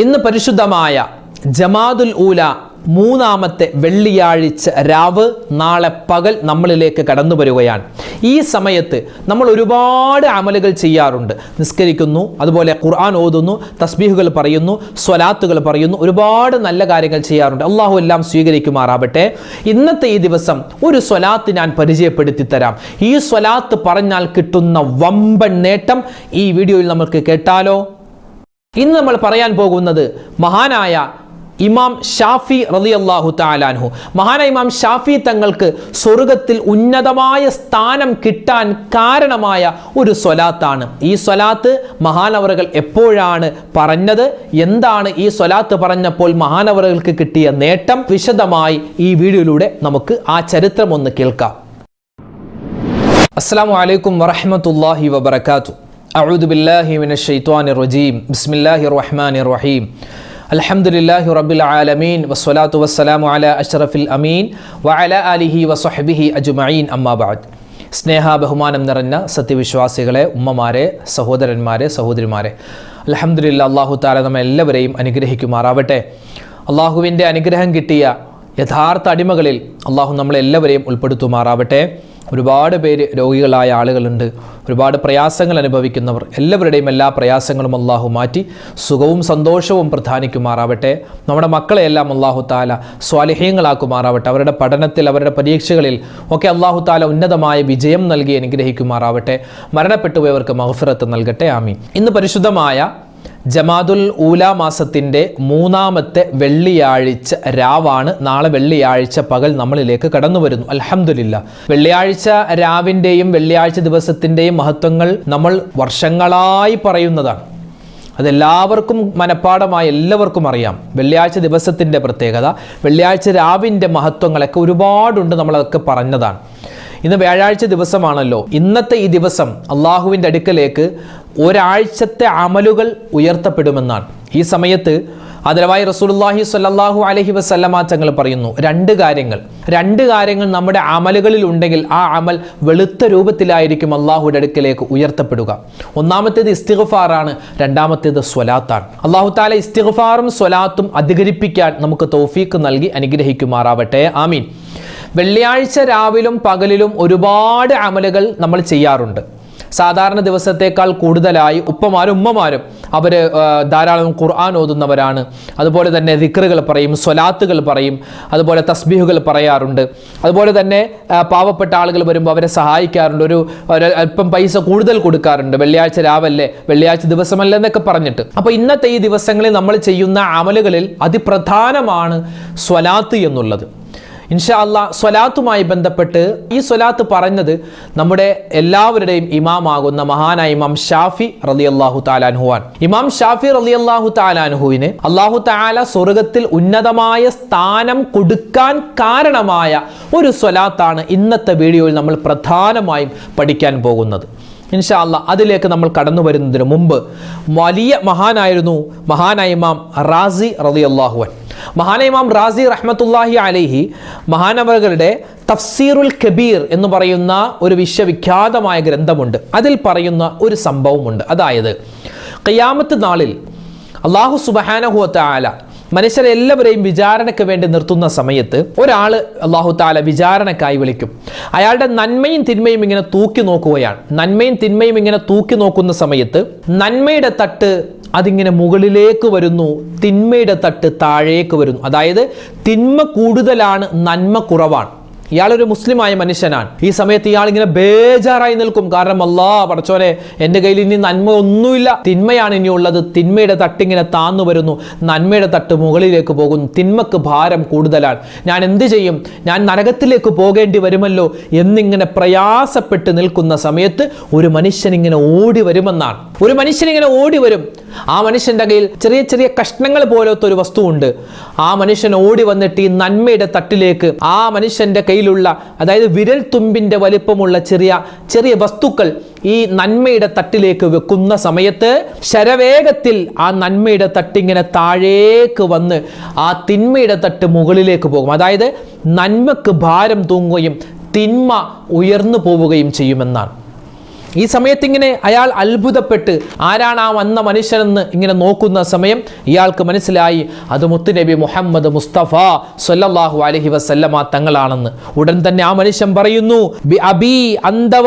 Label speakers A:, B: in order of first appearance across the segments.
A: ഇന്ന് പരിശുദ്ധമായ ജമാതുൽ ഊല മൂന്നാമത്തെ വെള്ളിയാഴ്ച രാവ് നാളെ പകൽ നമ്മളിലേക്ക് കടന്നു വരികയാണ്. ഈ സമയത്ത് നമ്മൾ ഒരുപാട് അമലുകൾ ചെയ്യാറുണ്ട്. നിസ്കരിക്കുന്നു അതുപോലെ ഖുർആൻ ഓതുന്നു തസ്ബീഹുകൾ പറയുന്നു സ്വലാത്തുകൾ പറയുന്നു ഒരുപാട് നല്ല കാര്യങ്ങൾ ചെയ്യാറുണ്ട്. അള്ളാഹു എല്ലാം സ്വീകരിക്കുമാറാവട്ടെ. ഇന്നത്തെ ഈ ദിവസം ഒരു സ്വലാത്ത് ഞാൻ പരിചയപ്പെടുത്തി തരാം. ഈ സ്വലാത്ത് പറഞ്ഞാൽ കിട്ടുന്ന വമ്പൻ നേട്ടം ഈ വീഡിയോയിൽ നമുക്ക് കേട്ടാലോ? ഇന്ന് നമ്മൾ പറയാൻ പോകുന്നത് മഹാനായ ഇമാം ഷാഫി റളിയല്ലാഹു താലാൻഹു മഹാനായ ഇമാം ഷാഫി തങ്ങൾക്ക് സ്വർഗത്തിൽ ഉന്നതമായ സ്ഥാനം കിട്ടാൻ കാരണമായ ഒരു സ്വലാത്താണ്. ഈ സ്വലാത്ത് മഹാനവറുകൾ എപ്പോഴാണ് പറഞ്ഞത്? എന്താണ് ഈ സ്വലാത്ത് പറഞ്ഞപ്പോൾ മഹാനവറുകൾക്ക് കിട്ടിയ നേട്ടം? വിശദമായി ഈ വീഡിയോയിലൂടെ നമുക്ക് ആ ചരിത്രം ഒന്ന് കേൾക്കാം. അസ്സാം വലൈക്കും വറഹമത്തല്ലാഹി വബർക്കാത്തു أعوذ بالله من الشيطان الرجيم بسم الله الرحمن الرحيم الحمد لله رب العالمين والصلاة والسلام على أشرف الأمين وعلى آله وصحبه أجمعين أما بعد സ്നേഹ ബഹുമാനം നിറഞ്ഞ സത്യവിശ്വാസികളെ ഉമ്മമാരെ സഹോദരന്മാരെ സഹോദരിമാരെ അലഹമുല്ല അള്ളാഹു താല നമ്മെ എല്ലാവരെയും അനുഗ്രഹിക്കുമാറാവട്ടെ അള്ളാഹുവിൻ്റെ അനുഗ്രഹം കിട്ടിയ യഥാർത്ഥ അടിമകളിൽ അള്ളാഹു നമ്മളെല്ലാവരെയും ഉൾപ്പെടുത്തുമാറാവട്ടെ ഒരുപാട് പേര് രോഗികളായ ആളുകളുണ്ട്. ഒരുപാട് പ്രയാസങ്ങൾ അനുഭവിക്കുന്നവർ. എല്ലാവരുടെയും എല്ലാ പ്രയാസങ്ങളും അള്ളാഹു മാറ്റി സുഖവും സന്തോഷവും പ്രധാനിക്കുമാറാവട്ടെ. നമ്മുടെ മക്കളെയെല്ലാം അള്ളാഹു താല സ്വാലിഹ്യങ്ങളാക്കുമാറാവട്ടെ അവരുടെ പഠനത്തിൽ അവരുടെ പരീക്ഷകളിൽ ഒക്കെ അള്ളാഹു താല ഉന്നതമായ വിജയം നൽകി അനുഗ്രഹിക്കുമാറാവട്ടെ. മരണപ്പെട്ടുപോയവർക്ക് മഹഫിറത്ത് നൽകട്ടെ. ആമി ഇന്ന് പരിശുദ്ധമായ ജമാദുൽ ഊല മാസത്തിന്റെ മൂന്നാമത്തെ വെള്ളിയാഴ്ച രാവാണ്. നാളെ വെള്ളിയാഴ്ച പകൽ നമ്മളിലേക്ക് കടന്നു വരുന്നു അലഹമില്ല വെള്ളിയാഴ്ച രാവിന്റെയും വെള്ളിയാഴ്ച ദിവസത്തിന്റെയും മഹത്വങ്ങൾ നമ്മൾ വർഷങ്ങളായി പറയുന്നതാണ്. അതെല്ലാവർക്കും മനഃപ്പാടമായി എല്ലാവർക്കും അറിയാം. വെള്ളിയാഴ്ച ദിവസത്തിന്റെ പ്രത്യേകത വെള്ളിയാഴ്ച രാവിന്റെ മഹത്വങ്ങളൊക്കെ ഒരുപാടുണ്ട് നമ്മളതൊക്കെ പറഞ്ഞതാണ്. ഇന്ന് വ്യാഴാഴ്ച ദിവസമാണല്ലോ. ഇന്നത്തെ ഈ ദിവസം അള്ളാഹുവിന്റെ അടുക്കലേക്ക് ഒരാഴ്ചത്തെ അമലുകൾ ഉയർത്തപ്പെടുമെന്നാണ്. ഈ സമയത്ത് അതിലവായി റസൂലുള്ളാഹി സ്വല്ലല്ലാഹു അലഹി വസല്ലമ തങ്ങൾ പറയുന്നു രണ്ട് കാര്യങ്ങൾ. രണ്ട് കാര്യങ്ങൾ നമ്മുടെ അമലുകളിൽ ഉണ്ടെങ്കിൽ ആ അമൽ വെളുത്ത രൂപത്തിലായിരിക്കും അള്ളാഹുവിന്റെ അടുക്കലേക്ക് ഉയർത്തപ്പെടുക. ഒന്നാമത്തേത് ഇസ്തിഗ്ഫാറാണ് രണ്ടാമത്തേത് സ്വലാത്താണ്. അള്ളാഹു താല ഇസ്തിഗ്ഫാറും സ്വലാത്തും അധികരിപ്പിക്കാൻ നമുക്ക് തൗഫീക്ക് നൽകി അനുഗ്രഹിക്കുമാറാവട്ടെ. ആമീൻ. വെള്ളിയാഴ്ച രാവിലും പകലിലും ഒരുപാട് അമലുകൾ നമ്മൾ ചെയ്യാറുണ്ട്. സാധാരണ ദിവസത്തേക്കാൾ കൂടുതലായി ഉപ്പമാരും ഉമ്മമാരും അവർ ധാരാളം ഖുർആൻ ഓതുന്നവരാണ്. അതുപോലെ തന്നെ ദിക്റുകൾ പറയും സ്വലാത്തുകൾ പറയും അതുപോലെ തസ്ബീഹുകൾ പറയാറുണ്ട്. അതുപോലെ തന്നെ പാവപ്പെട്ട ആളുകൾ വരുമ്പോൾ അവരെ സഹായിക്കാറുണ്ട്. ഒരു അല്പം പൈസ കൂടുതൽ കൊടുക്കാറുണ്ട്. വെള്ളിയാഴ്ച രാവല്ലേ വെള്ളിയാഴ്ച ദിവസമല്ല എന്നൊക്കെ പറഞ്ഞിട്ട്. അപ്പോൾ ഇന്നത്തെ ഈ ദിവസങ്ങളിൽ നമ്മൾ ചെയ്യുന്ന അമലുകളിൽ അതിപ്രധാനമാണ് സ്വലാത്ത് എന്നുള്ളത്. ഇൻഷാ അല്ലാ സ്വലാത്തുമായി ബന്ധപ്പെട്ട് ഈ സ്വലാത്ത് പറഞ്ഞത് നമ്മുടെ എല്ലാവരുടെയും ഇമാമാകുന്ന മഹാനായ ഇമാം ഷാഫി റലി അള്ളാഹു താലാൻഹുവാൻ ഇമാം ഷാഫി റലി അള്ളാഹു താലാൻഹുവിന് അള്ളാഹു താല സ്വർഗത്തിൽ ഉന്നതമായ സ്ഥാനം കൊടുക്കാൻ കാരണമായ ഒരു സ്വലാത്താണ് ഇന്നത്തെ വീഡിയോയിൽ നമ്മൾ പ്രധാനമായും പഠിക്കാൻ പോകുന്നത്. ഇൻഷാ അല്ലാ അതിലേക്ക് നമ്മൾ കടന്നു വരുന്നതിന് മുമ്പ് വലിയ മഹാനായിരുന്നു മഹാനായ റാസി റതി അള്ളാഹുവൻ ഇമാം റാസി റഹ്മത്തുല്ലാഹി അലൈഹി മഹാനവറുകളുടെ തഫ്സീറുൽ കബീർ എന്ന് പറയുന്ന ഒരു വിശ്വവിഖ്യാതമായ ഗ്രന്ഥമുണ്ട്. അതിൽ പറയുന്ന ഒരു സംഭവമുണ്ട്. അതായത് കയ്യാമത്ത് നാളിൽ അള്ളാഹു സുബഹാനഹുവത്ത ആല മനുഷ്യരെല്ലാവരെയും വിചാരണയ്ക്ക് വേണ്ടി നിർത്തുന്ന സമയത്ത് ഒരാൾ അള്ളാഹു താല വിചാരണക്കായി വിളിക്കും. അയാളുടെ നന്മയും തിന്മയും ഇങ്ങനെ തൂക്കി നോക്കുകയാണ്. നന്മയും തിന്മയും ഇങ്ങനെ തൂക്കി നോക്കുന്ന സമയത്ത് നന്മയുടെ തട്ട് അതിങ്ങനെ മുകളിലേക്ക് വരുന്നു തിന്മയുടെ തട്ട് താഴേക്ക് വരുന്നു. അതായത് തിന്മ കൂടുതലാണ് നന്മ കുറവാണ്. ഇയാളൊരു മുസ്ലിമായ മനുഷ്യനാണ്. ഈ സമയത്ത് ഇയാൾ ഇങ്ങനെ ബേജാറായി നിൽക്കും. കാരണം അല്ലാ പടച്ചോനെ എന്റെ കയ്യിൽ ഇനി നന്മ ഒന്നുമില്ല. തിന്മയാണ് ഉള്ളത് തിന്മയുടെ തട്ടിങ്ങനെ താന്നു വരുന്നു. നന്മയുടെ തട്ട് മുകളിലേക്ക് പോകുന്നു. തിന്മക്ക് ഭാരം കൂടുതലാണ്. ഞാൻ എന്ത് ചെയ്യും? ഞാൻ നരകത്തിലേക്ക് പോകേണ്ടി വരുമല്ലോ എന്നിങ്ങനെ പ്രയാസപ്പെട്ട് നിൽക്കുന്ന സമയത്ത് ഒരു മനുഷ്യൻ ഇങ്ങനെ ഓടി വരുമെന്നാണ്. ഒരു മനുഷ്യൻ ഇങ്ങനെ ഓടി വരും. ആ മനുഷ്യന്റെ കയ്യിൽ ചെറിയ ചെറിയ കഷ്ണങ്ങൾ പോലത്തെ ഒരു വസ്തു ഉണ്ട് ആ മനുഷ്യൻ ഓടി വന്നിട്ട് ഈ നന്മയുടെ തട്ടിലേക്ക് ആ മനുഷ്യന്റെ കയ്യിലുള്ള അതായത് വിരൽ തുമ്പിന്റെ വലിപ്പമുള്ള ചെറിയ ചെറിയ വസ്തുക്കൾ ഈ നന്മയുടെ തട്ടിലേക്ക് വെക്കുന്ന സമയത്ത് ശരവേഗത്തിൽ ആ നന്മയുടെ തട്ടിങ്ങനെ താഴേക്ക് വന്ന് ആ തിന്മയുടെ തട്ട് മുകളിലേക്ക് പോകും. അതായത് നന്മക്ക് ഭാരം തൂങ്ങുകയും തിന്മ ഉയർന്നു പോവുകയും ചെയ്യുമെന്നാണ്. ഈ സമയത്ത് ഇങ്ങനെ അയാൾ അത്ഭുതപ്പെട്ട് ആരാണ് ആ വന്ന മനുഷ്യനെന്ന് ഇങ്ങനെ നോക്കുന്ന സമയം ഇയാൾക്ക് മനസ്സിലായി അത് മുത്തുനബി മുഹമ്മദ് മുസ്തഫ സൊല്ലാഹു അലഹി വസല്ലമ തങ്ങളാണെന്ന്. ഉടൻ തന്നെ ആ മനുഷ്യൻ പറയുന്നു "ബി അബീ അന്തവ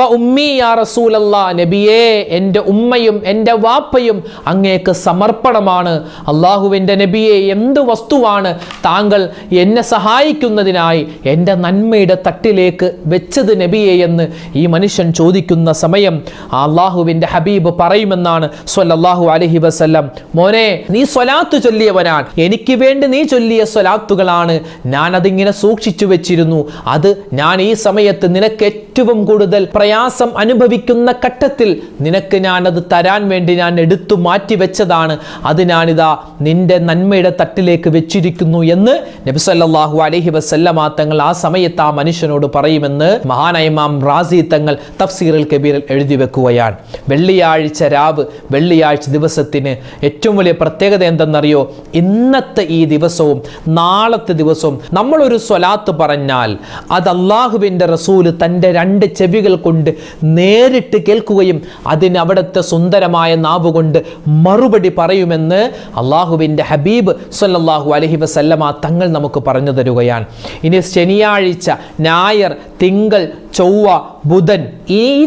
A: നബിയേ എന്റെ ഉമ്മയും എന്റെ വാപ്പയും അങ്ങേക്ക് സമർപ്പണമാണ്. അള്ളാഹുവിന്റെ നബിയെ എന്ത് വസ്തുവാണ് താങ്കൾ എന്നെ സഹായിക്കുന്നതിനായി എന്റെ നന്മയുടെ തട്ടിലേക്ക് വെച്ചത് നബിയെ എന്ന് ഈ മനുഷ്യൻ ചോദിക്കുന്ന സമയം ആ അള്ളാഹുവിന്റെ ഹബീബ് പറയുമെന്നാണ് സ്വല്ലല്ലാഹു അലഹി വസല്ലം. മോനെ നീ സ്വലാത്ത് ചൊല്ലിയവനാണ്. എനിക്ക് വേണ്ടി നീ ചൊല്ലിയ സ്വലാത്തുകളാണ്. ഞാൻ അതിങ്ങനെ സൂക്ഷിച്ചു വെച്ചിരുന്നു. അത് ഞാൻ ഈ സമയത്ത് നിനക്ക് ഏറ്റവും കൂടുതൽ പ്രയാസം അനുഭവിക്കുന്ന ഘട്ടത്തിൽ നിനക്ക് ഞാൻ അത് തരാൻ വേണ്ടി ഞാൻ എടുത്തു മാറ്റി വെച്ചതാണ്. അത് ഞാനിതാ നിന്റെ നന്മയുടെ തട്ടിലേക്ക് വെച്ചിരിക്കുന്നു എന്ന് നബിസല്ലാഹു അലഹി വസല്ലമാ തങ്ങൾ ആ സമയത്ത് ആ മനുഷ്യനോട് പറയുമെന്ന് മഹാനയമാം റാസി തങ്ങൾ തഫ്സീറിൽ കബീറിൽ എഴുതി വെക്കുകയാണ്. വെള്ളിയാഴ്ച രാവ് വെള്ളിയാഴ്ച ദിവസത്തിന് ഏറ്റവും വലിയ പ്രത്യേകത എന്തെന്നറിയോ? ഇന്നത്തെ ഈ ദിവസവും നാളത്തെ ദിവസവും നമ്മളൊരു സ്വലാത്ത് പറഞ്ഞാൽ അത് അള്ളാഹുവിന്റെ റസൂൽ തന്റെ രണ്ട് ചെവികൾ കൊണ്ട് നേരിട്ട് കേൾക്കുകയും അതിന് അവിടുത്തെ സുന്ദരമായ നാവ് കൊണ്ട് മറുപടി പറയുമെന്ന് അള്ളാഹുവിന്റെ ഹബീബ് സല്ലാഹു അലഹി വസല്ലമ തങ്ങൾ നമുക്ക് പറഞ്ഞു തരുകയാണ്. ഇനി ശനിയാഴ്ച ഞായർ തിങ്കൾ ചൊവ്വ ബുധൻ ഈ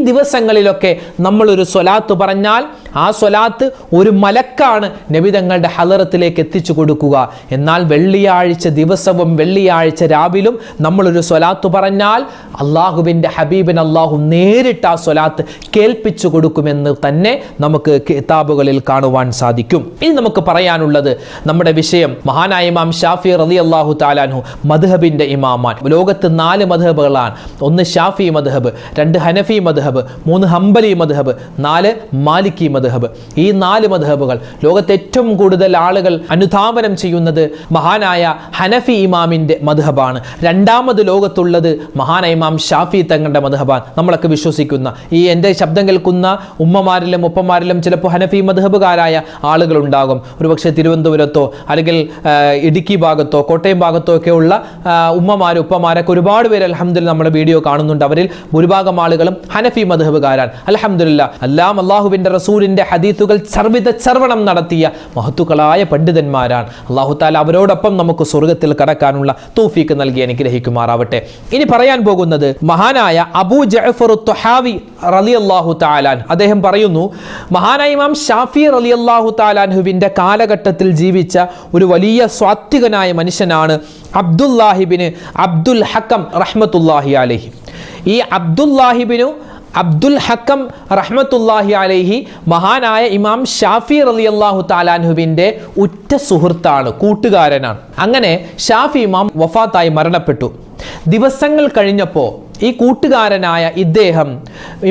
A: ദിവസങ്ങളിലൊക്കെ നമ്മളൊരു സ്വലാത്ത് പറഞ്ഞാൽ ആ സ്വലാത്ത് ഒരു മലക്കാണ് നബി തങ്ങളുടെ ഹലറത്തിലേക്ക് എത്തിച്ചു കൊടുക്കുക. എന്നാൽ വെള്ളിയാഴ്ച ദിവസവും വെള്ളിയാഴ്ച രാവിലും നമ്മളൊരു സ്വലാത്ത് പറഞ്ഞാൽ അള്ളാഹുവിന്റെ ഹബീബിൻ അള്ളാഹു നേരിട്ട് ആ സ്വലാത്ത് കേൾപ്പിച്ചു കൊടുക്കുമെന്ന് തന്നെ നമുക്ക് കിതാബുകളിൽ കാണുവാൻ സാധിക്കും. ഇനി നമുക്ക് പറയാനുള്ളത് നമ്മുടെ വിഷയം മഹാനായ ഇമാം ഷാഫി റലി അള്ളാഹു താലാൻഹു മദ്ഹബിന്റെ ഇമാമാൻ. ലോകത്ത് നാല് മധുഹബുകളാണ് ഒന്ന് ഷാഫി മധുഹബ് രണ്ട് ഹനഫി മധുഹബ് മൂന്ന് ഹംബലി മധുഹബ് നാല് മാലിക്കി മദ്ഹബ് ഈ നാല് മധഹബുകൾ ലോകത്തെ ഏറ്റവും കൂടുതൽ ആളുകൾ അനുധാപനം ചെയ്യുന്നത് മഹാനായ ഹനഫി ഇമാമിന്റെ മധഹബാണ്. രണ്ടാമത് ലോകത്തുള്ളത് മഹാനായ ഇമാം ഷാഫി തങ്ങളുടെ മധഹബാണ്. നമ്മളൊക്കെ വിശ്വസിക്കുന്ന ഈ എന്റെ ശബ്ദം കേൾക്കുന്ന ഉമ്മമാരിലും ഉപ്പമാരിലും ചിലപ്പോൾ ഹനഫി മധഹബുകാരായ ആളുകൾ ഉണ്ടാകും ഒരുപക്ഷെ തിരുവനന്തപുരത്തോ അല്ലെങ്കിൽ ഇടുക്കി ഭാഗത്തോ കോട്ടയം ഭാഗത്തോ ഒക്കെ ഉള്ള ഉമ്മമാരും ഉപ്പമാരൊക്കെ ഒരുപാട് പേര് അലഹമ്മദില്ല നമ്മുടെ വീഡിയോ കാണുന്നുണ്ട്. അവരിൽ ഭൂരിഭാഗം ആളുകളും ഹനഫി മധഹബുകാരാണ്. അലഹമ്മദില്ല അല്ലാം അള്ളാഹുവിന്റെ റസൂലിന്റെ ഹദീത്തുകൾ സർവിത ചർവണം നടത്തിയ മഹത്തുക്കളായ പണ്ഡിതന്മാരാണ്. അള്ളാഹു താല അവരോടൊപ്പം നമുക്ക് സ്വർഗത്തിൽ കടക്കാനുള്ള തോഫീക്ക് നൽകി അനുഗ്രഹിക്കുമാറാവട്ടെ. ഇനി പറയാൻ പോകുന്നത് മഹാനായ അബൂ ജഅഫർ റലി അള്ളാഹു താലാൻ അദ്ദേഹം പറയുന്നു മഹാനായ ഇമാം ഷാഫി അള്ളാഹു താലാൻഹുവിന്റെ കാലഘട്ടത്തിൽ ജീവിച്ച ഒരു വലിയ സ്വാത്വികനായ മനുഷ്യനാണ് അബ്ദുല്ലാഹിബിന് അബ്ദുൽ ഹക്കം റഹ്മത്തുല്ലാഹി അലഹി. ഈ അബ്ദുല്ലാഹിബിനു അബ്ദുൽ ഹക്കം റഹ്മത്തുല്ലാഹി അലൈഹി മഹാനായ ഇമാം ഷാഫി റളിയല്ലാഹു താലാൻഹുവിന്റെ ഉറ്റ സുഹൃത്താണ് കൂട്ടുകാരനാണ്. അങ്ങനെ ഷാഫി ഇമാം വഫാത്തായി മരണപ്പെട്ടു. ദിവസങ്ങൾ കഴിഞ്ഞപ്പോൾ ഈ കൂട്ടുകാരനായ ഇദ്ദേഹം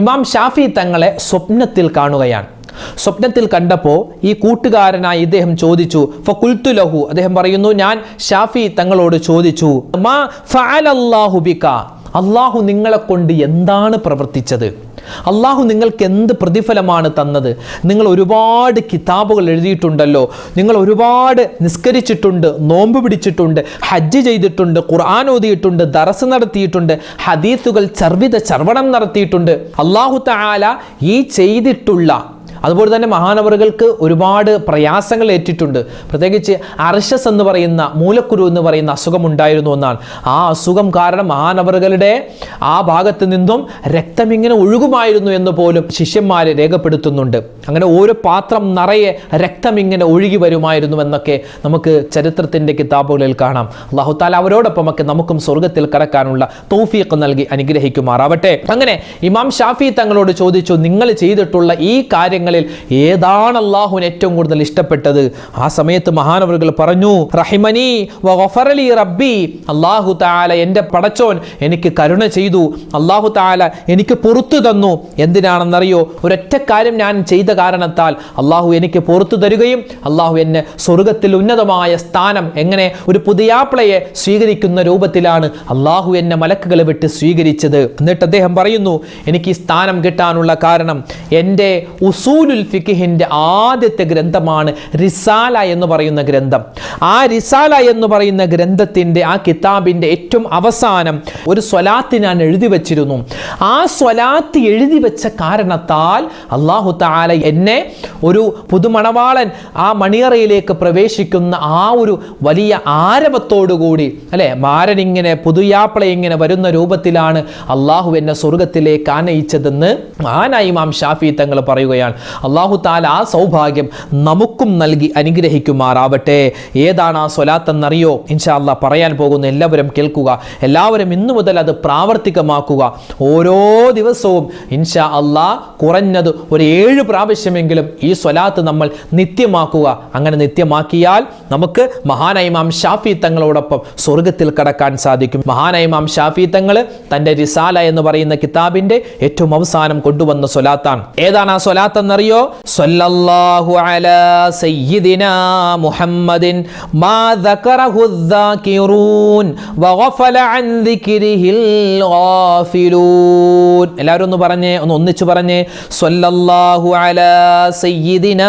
A: ഇമാം ഷാഫി തങ്ങളെ സ്വപ്നത്തിൽ കാണുകയാണ്. സ്വപ്നത്തിൽ കണ്ടപ്പോൾ ഈ കൂട്ടുകാരനായി ഇദ്ദേഹം ചോദിച്ചു ഫുൽത്തു ലഹു? അദ്ദേഹം പറയുന്നു ഞാൻ ഷാഫി തങ്ങളോട് ചോദിച്ചു മാ ഫഅലല്ലാഹു ബിക? അള്ളാഹു നിങ്ങളെ കൊണ്ട് എന്താണ് പ്രവർത്തിച്ചത്? അള്ളാഹു നിങ്ങൾക്ക് എന്ത് പ്രതിഫലമാണ് തന്നത്? നിങ്ങൾ ഒരുപാട് കിതാബുകൾ എഴുതിയിട്ടുണ്ടല്ലോ. നിങ്ങൾ ഒരുപാട് നിസ്കരിച്ചിട്ടുണ്ട് നോമ്പ് പിടിച്ചിട്ടുണ്ട് ഹജ്ജ് ചെയ്തിട്ടുണ്ട് ഖുർആൻ ഓതിയിട്ടുണ്ട് ദറസ് നടത്തിയിട്ടുണ്ട് ഹദീസുകൾ ചർവിത ചർവണം നടത്തിയിട്ടുണ്ട്. അള്ളാഹു താല ഈ ചെയ്തിട്ടുള്ള അതുപോലെ തന്നെ മഹാനവറുകൾക്ക് ഒരുപാട് പ്രയാസങ്ങൾ ഏറ്റിട്ടുണ്ട്. പ്രത്യേകിച്ച് അർഷസ് എന്ന് പറയുന്ന മൂലക്കുരു എന്ന് പറയുന്ന അസുഖം ഉണ്ടായിരുന്നു എന്നാണ് ആ അസുഖം കാരണം മഹാനവറുകളുടെ ആ ഭാഗത്ത് നിന്നും രക്തം ഇങ്ങനെ ഒഴുകുമായിരുന്നു എന്ന് പോലും ശിഷ്യന്മാർ രേഖപ്പെടുത്തുന്നുണ്ട്. അങ്ങനെ ഓരോ പാത്രം നിറയെ രക്തം ഇങ്ങനെ ഒഴുകി വരുമായിരുന്നു എന്നൊക്കെ നമുക്ക് ചരിത്രത്തിന്റെ കിതാബുകളിൽ കാണാം. അള്ളാഹുത്താല അവരോടൊപ്പമൊക്കെ നമുക്കും സ്വർഗത്തിൽ കടക്കാനുള്ള തൗഫീഖ് നൽകി അനുഗ്രഹിക്കുമാറാവട്ടെ. അങ്ങനെ ഇമാം ഷാഫി തങ്ങളോട് ചോദിച്ചു നിങ്ങൾ ചെയ്തിട്ടുള്ള ഈ കാര്യങ്ങളിൽ ഏതാണ് അള്ളാഹുവിന് ഏറ്റവും കൂടുതൽ ഇഷ്ടപ്പെട്ടത്? ആ സമയത്ത് മഹാനവറുകൾ പറഞ്ഞു റഹിമനി വഫറലി റബ്ബി. അള്ളാഹു താല എന്റെ പടച്ചോൻ എനിക്ക് കരുണ ചെയ്തു. അള്ളാഹു താല എനിക്ക് പുറത്തു തന്നു. എന്തിനാണെന്നറിയോ? ഒരൊറ്റ കാര്യം ഞാൻ ചെയ്ത കാരണത്താൽ അള്ളാഹു എനിക്ക് പുറത്തു തരികയും അള്ളാഹു എന്നെ സ്വർഗത്തിൽ ഉന്നതമായ സ്ഥാനം എങ്ങനെ ഒരു പുതിയാപ്പിളയെ സ്വീകരിക്കുന്ന രൂപത്തിലാണ് അള്ളാഹു എന്നെ മലക്കുകളെ വിട്ട് സ്വീകരിച്ചത്. എന്നിട്ട് അദ്ദേഹം പറയുന്നു എനിക്ക് ഈ സ്ഥാനം കിട്ടാനുള്ള കാരണം എന്റെ ഉസൂൽ ഉസൂലുൽ ഫിഖിഹിന്റെ ആദ്യത്തെ ഗ്രന്ഥമാണ് റിസാല എന്ന് പറയുന്ന ഗ്രന്ഥം. ആ റിസാല എന്ന് പറയുന്ന ഗ്രന്ഥത്തിന്റെ ആ കിതാബിന്റെ ഏറ്റവും അവസാനം ഒരു സ്വലാത്ത് ഞാൻ എഴുതി വച്ചിരുന്നു. ആ സ്വലാത്ത് എഴുതി വെച്ച കാരണത്താൽ അള്ളാഹു താല എന്നെ ഒരു പുതുമണവാളൻ ആ മണിയറയിലേക്ക് പ്രവേശിക്കുന്ന ആ ഒരു വലിയ ആരവത്തോടുകൂടി അല്ലേ? മാരൻ ഇങ്ങനെ പുതുയാപ്പിള ഇങ്ങനെ വരുന്ന രൂപത്തിലാണ് അള്ളാഹു എന്നെ സ്വർഗത്തിലേക്ക് ആനയിച്ചതെന്ന് ആനായി മാം ഷാഫി തങ്ങൾ പറയുകയാണ്. അള്ളാഹു താല ആ സൗഭാഗ്യം നമുക്കും നൽകി അനുഗ്രഹിക്കുമാറാവട്ടെ. ഏതാണ് ആ സ്വലാത്തെന്നറിയോ? ഇൻഷാ അള്ളാഹ് പറയാൻ പോകുന്ന എല്ലാവരും കേൾക്കുക. എല്ലാവരും ഇന്നു മുതൽ അത് പ്രാവർത്തികമാക്കുക. ഓരോ ദിവസവും ഇൻഷാ അള്ളാഹ് കുറഞ്ഞത് ഒരു ഏഴ് പ്രാവശ്യമെങ്കിലും ഈ സ്വലാത്ത് നമ്മൾ നിത്യമാക്കുക. അങ്ങനെ നിത്യമാക്കിയാൽ നമുക്ക് മഹാനൈമാം ഷാഫി തങ്ങളോടൊപ്പം സ്വർഗത്തിൽ കടക്കാൻ സാധിക്കും. മഹാനൈമാം ഷാഫി തങ്ങൾ തന്റെ റിസാല എന്ന് പറയുന്ന കിതാബിന്റെ ഏറ്റവും അവസാനം കൊണ്ടുവന്ന സ്വലാത്താണ്. ഏതാണ് ആ സ്വലാത്ത് എന്നറിയോ അറിയോ? സല്ലല്ലാഹു അലാ സയ്യിദിന മുഹമ്മദിൻ മാ ദക്കറഹു ദാകിറൂൻ വഗഫല അൻ ദിക്രിഹിൽ ഗാഫിലൂൻ. എല്ലാവരും ഒന്ന് പറഞ്ഞേ ഒന്ന് ഒന്നിച്ചു പറഞ്ഞേ. സല്ലല്ലാഹു അലാ സയ്യിദിന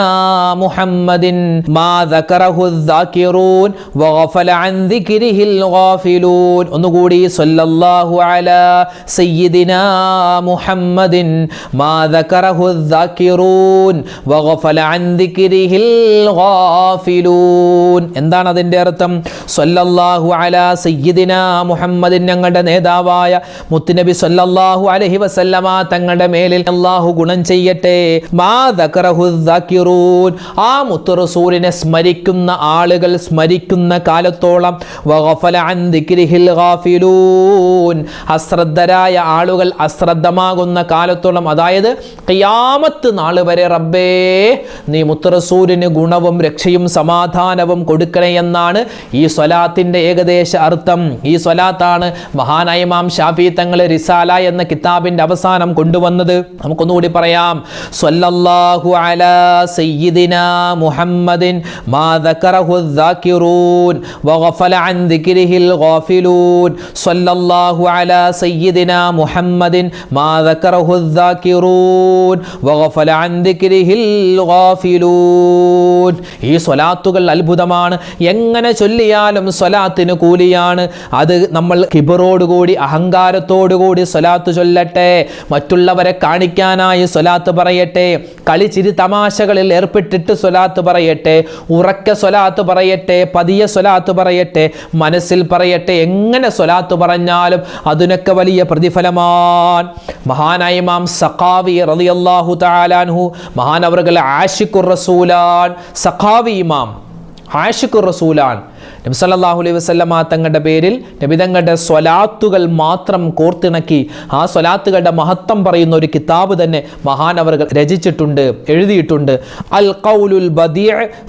A: മുഹമ്മദിൻ മാ ദക്കറഹു ദാകിറൂൻ വഗഫല അൻ ദിക്രിഹിൽ ഗാഫിലൂൻ. ഒന്നുകൂടി സല്ലല്ലാഹു അലാ സയ്യിദിന മുഹമ്മദിൻ മാ ദക്കറഹു ദാകിറൂൻ എന്താണ് അതിന്റെ അർത്ഥം? സൊല്ലാഹു അല സയ്യിദിന മുഹമ്മദിൻ ഞങ്ങളുടെ നേതാവായ മുത്തുനബി സൊല്ലാഹു അലഹി വസല്ലമ തങ്ങളുടെ മേലിൽ അള്ളാഹു ഗുണം ചെയ്യട്ടെ. ആ മുത്തുറസൂലിനെ സ്മരിക്കുന്ന ആളുകൾ സ്മരിക്കുന്ന കാലത്തോളം അശ്രദ്ധരായ ആളുകൾ അശ്രദ്ധമാകുന്ന കാലത്തോളം അതായത് കയാമത്ത് നാൾ വരെ റബ്ബേ നീ മുത്തു റസൂലിന് ഗുണവും രക്ഷയും സമാധാനവും കൊടുക്കണേ എന്നാണ് ഈ സ്വലാത്തിന്റെ ഏകദേശ അർത്ഥം ഈ സ്വലാത്താണ് മഹാനായ ഇമാം ഷാഫി തങ്ങൾ റിസാല എന്ന കിതാബിന്റെ അവസാനം കൊണ്ടുവന്നത് നമുക്കൊന്നുകൂടി പറയാം സ്വല്ലല്ലാഹു അലാ സയ്യിദിനാ മുഹമ്മദിൻ മാ ذكره الذاكرون وغفل عن ذكره الغافلون صلى الله على سيدنا محمد ما ذكره الذاكرون وغفل عن ذكره الغافلون ഈ സ്വലാത്തുകൾ അത്ഭുതമാണ്. എങ്ങനെ ചൊല്ലിയാലും സ്വലാത്തിന് കൂലിയാണ്. അത് നമ്മൾ കിബറോടുകൂടി അഹങ്കാരത്തോടുകൂടി സ്വലാത്ത് ചൊല്ലട്ടെ. മറ്റുള്ളവരെ കാണിക്കാനായി സ്വലാത്ത് പറയട്ടെ. കളിച്ചിരി തമാശകളിൽ ഏർപ്പെട്ടിട്ട് സ്വലാത്ത് പറയട്ടെ. ഉറക്ക സ്വലാത്ത് പറയട്ടെ. പതിയ സ്വലാത്ത് പറയട്ടെ. മനസ്സിൽ പറയട്ടെ. എങ്ങനെ സ്വലാത്ത് പറഞ്ഞാലും അതിനൊക്കെ വലിയ പ്രതിഫലമാണ് മഹാനായ ഇമാം സഖാവി റളിയല്ലാഹു തആലാൻഹു മഹാനവറുകൾ ആഷിഖുർ റസൂലാൻ സഖാവി ഇമാം ആഷിഖുർ റസൂലാൻ. നബി സല്ലല്ലാഹു അലൈഹി വസല്ലമ തങ്ങളുടെ പേരിൽ നബി തങ്ങളുടെ സ്വലാത്തുകൾ മാത്രം കോർത്തിണക്കി ആ സ്വലാത്തുകളുടെ മഹത്വം പറയുന്ന ഒരു കിതാബ് തന്നെ മഹാനവറുകൾ രചിച്ചിട്ടുണ്ട് എഴുതിയിട്ടുണ്ട്. അൽ കൗലുൽ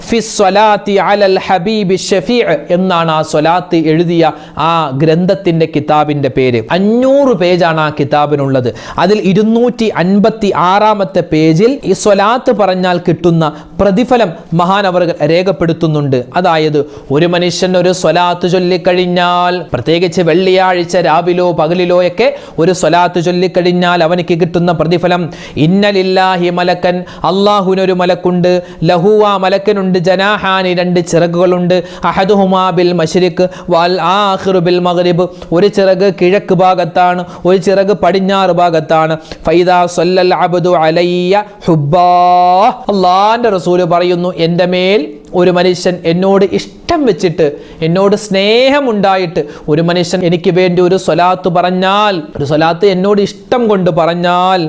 A: ഫി സ്വലാത്തി അലൽ ഹബീബി ഷഫീഅ് എന്നാണ് ആ സ്വലാത്ത് എഴുതിയ ആ ഗ്രന്ഥത്തിന്റെ കിതാബിന്റെ പേര്. അഞ്ഞൂറ് പേജാണ് ആ കിതാബിനുള്ളത്. അതിൽ ഇരുന്നൂറ്റി അൻപത്തി ആറാമത്തെ പേജിൽ ഈ സ്വലാത്ത് പറഞ്ഞാൽ കിട്ടുന്ന പ്രതിഫലം മഹാനവറുകൾ രേഖപ്പെടുത്തുന്നുണ്ട്. അതായത് ഒരു മനുഷ്യൻ ഒരു സ്വലാത്ത് ചൊല്ലിക്കഴിഞ്ഞാൽ പ്രത്യേകിച്ച് വെള്ളിയാഴ്ച രാവിലോ പകലിലോ ഒക്കെ ഒരു സ്വലാത്ത് ചൊല്ലിക്കഴിഞ്ഞാൽ അവനിക്ക് കിട്ടുന്ന പ്രതിഫലം ഇന്നലില്ലാഹി മലക്കൻ അള്ളാഹുവിനൊരു മലക്കുണ്ട് ലഹുവ മലക്കനുണ്ട് ജനാഹാനി രണ്ട് ചിറകുകളുണ്ട് അഹദുഹുമാ ബിൽ മഷരിഖ് വൽ ബിൽ മഗ്രിബ്. ഒരു ചിറക് കിഴക്ക് ഭാഗത്താണ് ഒരു ചിറക് പടിഞ്ഞാറ് ഭാഗത്താണ്. ഫൈദാ റസൂൽ പറയുന്നു എന്റെ മേൽ ഒരു മനുഷ്യൻ എന്നോട് ഇഷ്ടം വെച്ചിട്ട് എന്നോട് സ്നേഹമുണ്ടായിട്ട് ഒരു മനുഷ്യൻ എനിക്ക് വേണ്ടി ഒരു സ്വലാത്ത് പറഞ്ഞാൽ ഒരു സ്വലാത്ത് എന്നോട് ഇഷ്ടം കൊണ്ട് പറഞ്ഞാൽ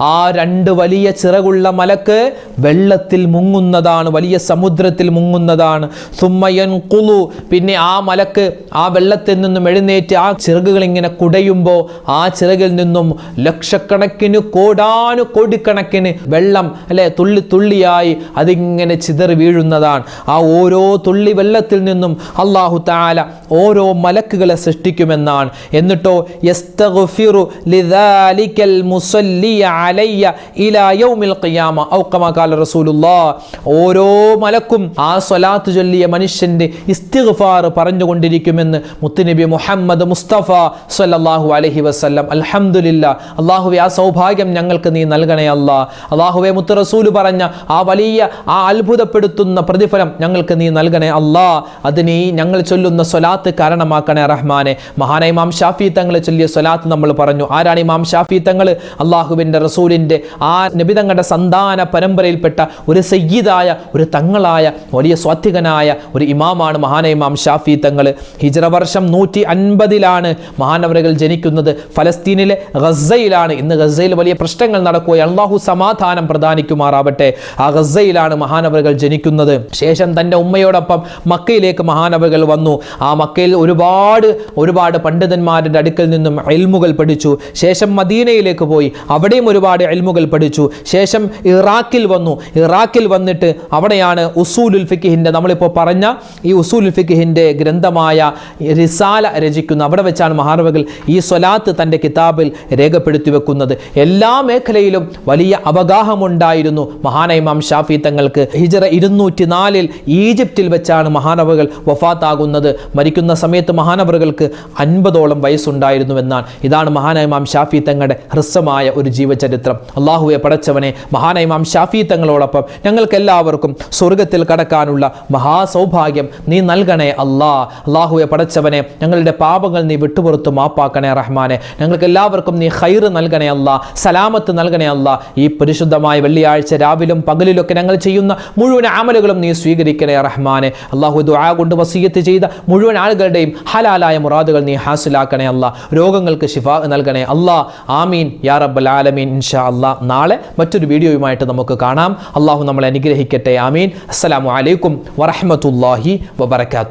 A: ആ രണ്ട് വലിയ ചിറകുള്ള മലക്ക് വെള്ളത്തിൽ മുങ്ങുന്നതാണ് വലിയ സമുദ്രത്തിൽ മുങ്ങുന്നതാണ്. സുമ്മയൻ കുളു പിന്നെ ആ മലക്ക് ആ വെള്ളത്തിൽ നിന്നും എഴുന്നേറ്റ് ആ ചിറകുകൾ ഇങ്ങനെ കുടയുമ്പോൾ ആ ചിറകിൽ നിന്നും ലക്ഷക്കണക്കിന് കോടാനു കോടിക്കണക്കിന് വെള്ളം അല്ലെ തുള്ളി തുള്ളിയായി അതിങ്ങനെ ചിതറി വീഴുന്നു. വീഴുന്നതാണ് ആ ഓരോ തുള്ളി വെള്ളത്തിൽ നിന്നും അള്ളാഹു താല ഓരോ മലക്കുകളെ സൃഷ്ടിക്കുമെന്നാണ്. എന്നിട്ടോ ഓരോ മലക്കും ആ സ്വലാത്ത് ചൊല്ലിയ മനുഷ്യന്റെ ഇസ്തിഗ്ഫാർ പറഞ്ഞുകൊണ്ടിരിക്കുമെന്ന് മുത്തുനബി മുഹമ്മദ് മുസ്തഫ സല്ലല്ലാഹു അലൈഹി വസല്ലം അൽഹംദുലില്ലാ. അള്ളാഹുവെ ആ സൗഭാഗ്യം ഞങ്ങൾക്ക് നീ നൽകണേ അല്ലാ. അള്ളാഹുവെ മുത്ത് റസൂൽ പറഞ്ഞ ആ വലിയ ആ അത്ഭുതപ്പെടുത്തുന്ന പ്രതിഫലം ഞങ്ങൾക്ക് നീ നൽകണേ അല്ലാ. അതിന് നീ ഞങ്ങൾ ചൊല്ലുന്ന സ്വലാത്ത് കാരണമാക്കണേ റഹ്മാനെ. മഹാന ഇമാം ഷാഫി തങ്ങളെ ചൊല്ലിയ സ്വലാത്ത് നമ്മൾ പറഞ്ഞു. ആരാണ് ഇമാം ഷാഫി തങ്ങൾ? അള്ളാഹുവിന്റെ റസൂലിന്റെ ആ നബിതങ്ങളുടെ സന്താന പരമ്പരയിൽപ്പെട്ട ഒരു സയ്യിദായ ഒരു തങ്ങളായ വലിയ സ്വാത്വികനായ ഒരു ഇമാമാണ് മഹാന ഇമാം ഷാഫി തങ്ങൾ. ഹിജ്റ വർഷം നൂറ്റി അൻപതിലാണ് മഹാനവരകൾ ജനിക്കുന്നത്. ഫലസ്തീനിലെ ഗസയിലാണ് ഇന്ന് ഗസയിൽ വലിയ പ്രശ്നങ്ങൾ നടക്കുകയാണ്. അള്ളാഹു സമാധാനം പ്രദാനിക്കുമാറാവട്ടെ. ആ ഗസയിലാണ് മഹാനവരകൾ ജനിക്കുന്നത്. ശേഷം തന്റെ ഉമ്മയോടൊപ്പം മക്കയിലേക്ക് മഹാനവകൾ വന്നു. ആ മക്കയിൽ ഒരുപാട് ഒരുപാട് പണ്ഡിതന്മാരുടെ അടുക്കൽ നിന്നും എൽമുകൾ പഠിച്ചു. ശേഷം മദീനയിലേക്ക് പോയി. അവിടെയും ഒരുപാട് എൽമുകൾ പഠിച്ചു. ശേഷം ഇറാഖിൽ വന്നു. ഇറാഖിൽ വന്നിട്ട് അവിടെയാണ് ഉസൂലുൽ ഫിഖിഹിന്റെ നമ്മളിപ്പോൾ പറഞ്ഞ ഈ ഉസൂലുൽ ഫിഖിഹിന്റെ ഗ്രന്ഥമായ റിസാല രചിക്കുന്നു അവിടെ വെച്ചാണ് മഹാനവകൾ ഈ സ്വലാത്ത് തന്റെ കിതാബിൽ രേഖപ്പെടുത്തി വെക്കുന്നത്. എല്ലാ മേഖലയിലും വലിയ അവഗാഹമുണ്ടായിരുന്നു മഹാനൈമാം ഷാഫി തങ്ങൾക്ക്. ഹിജറ ഇരുന്നൂറ്റി നാലിൽ ഈജിപ്തിൽ വെച്ചാണ് മഹാനവകൾ വഫാത്താകുന്നത്. മരിക്കുന്ന സമയത്ത് മഹാനവറുകൾക്ക് അൻപതോളം വയസ്സുണ്ടായിരുന്നുവെന്നാണ് ഇതാണ് മഹാനൈമാം ഷാഫി തങ്ങളുടെ ഹ്രസ്വമായ ഒരു ജീവചരിത്രം. അള്ളാഹുവെ പടച്ചവനെ മഹാനൈമാം ഷാഫി തങ്ങളോടൊപ്പം ഞങ്ങൾക്ക് എല്ലാവർക്കും സ്വർഗത്തിൽ കടക്കാനുള്ള മഹാസൗഭാഗ്യം നീ നൽകണേ അല്ലാ. അള്ളാഹുവെ പടച്ചവനെ ഞങ്ങളുടെ പാപങ്ങൾ നീ വിട്ടുപുറത്ത് മാപ്പാക്കണേ റഹ്മാനെ. ഞങ്ങൾക്ക് എല്ലാവർക്കും നീ ഹൈർ നൽകണേ അല്ല സലാമത്ത് നൽകണേ അല്ല. ഈ പരിശുദ്ധമായ വെള്ളിയാഴ്ച രാവിലും പകലിലൊക്കെ ഞങ്ങൾ ചെയ്യുന്ന മുഴുവൻ അമലുകളും നീ സ്വീകരിക്കണേ റഹ്മാനെ. അള്ളാഹു ദുആ കൊണ്ട് വസീയത്ത് ചെയ്ത മുഴുവൻ ആളുകളുടെയും ഹലാലായ മുറാദുകൾ നീ ഹാസിലാക്കണേ അല്ല. രോഗങ്ങൾക്ക് ശിഫ നൽകണേ അല്ലാ. ആമീൻ. യാ റബ്ബൽ ആലമീൻ. ഇൻഷാ അല്ലാ. നാളെ മറ്റൊരു വീഡിയോയുമായിട്ട് നമുക്ക് കാണാം. അള്ളാഹു നമ്മളെ അനുഗ്രഹിക്കട്ടെ. ആമീൻ. അസ്സലാമു അലൈക്കും വറഹ്മത്തുള്ളാഹി വബറകാതുഹു.